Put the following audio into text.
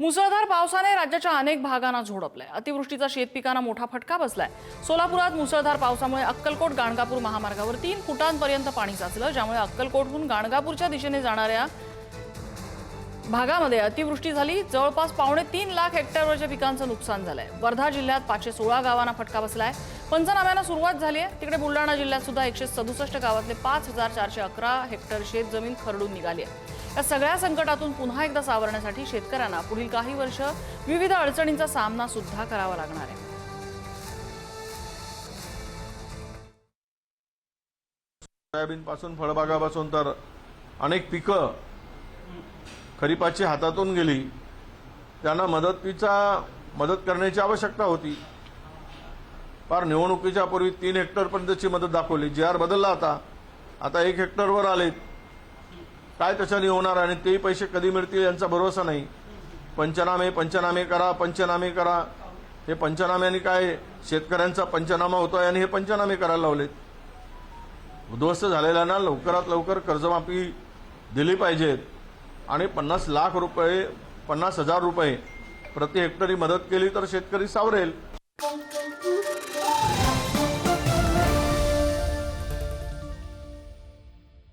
मुसळधार पावसाने राज्याच्या अनेक भागांना झोडपलाय. अतिवृष्टीचा शेतपिकांना मोठा फटका बसलाय. सोलापुरात मुसळधार पावसामुळे अक्कलकोट गाणगापूर महामार्गावर तीन फुटांपर्यंत पाणी साचलं ज्यामुळे अक्कलकोटहून गाणगापूरच्या दिशेने जाणाऱ्या भागामध्ये अतिवृष्टी झाली. जवळपास पावणे तीन लाख हेक्टरवरच्या पिकांचं नुकसान झालंय. वर्धा जिल्ह्यात पाचशे सोळा गावांना फटका बसलाय. पंचनाम्यांना सुरुवात झाली आहे. तिकडे बुलढाणा जिल्ह्यात सुद्धा एकशे सदुसष्ट गावातले पाच हजार चारशे अकरा हेक्टर शेतजमीन खरडून निघाली आहे. या सगळ्या संकटातून पुन्हा एकदा सावरण्यासाठी शेतकऱ्यांना पुढील काही वर्ष विविध अडचणींचा सामना सुद्धा करावा लागणार आहे. सोयाबीनपासून फळबागापासून तर अनेक पिकं खरीपाची हातातून गेली. त्यांना मदतीचा मदत करण्याची आवश्यकता होती. फार निवडणुकीच्या पूर्वी तीन हेक्टरपर्यंतची मदत दाखवली. जी आर बदलला होता आता एक हेक्टरवर आलेत. काय त्याच्याने होणार आणि तेही पैसे कधी मिळतील यांचा भरोसा नाही. पंचनामे पंचनामे करा पंचनामे करा. हे पंचनाम्याने काय? शेतकऱ्यांचा पंचनामा होतो आणि हे पंचनामे करायला लावलेत. उद्ध्वस्त झालेल्यांना लवकरात लवकर कर्जमाफी दिली पाहिजेत आणि पन्नास लाख रुपये पन्नास हजार रुपये प्रति हेक्टरी मदत केली तर शेतकरी सावरेल.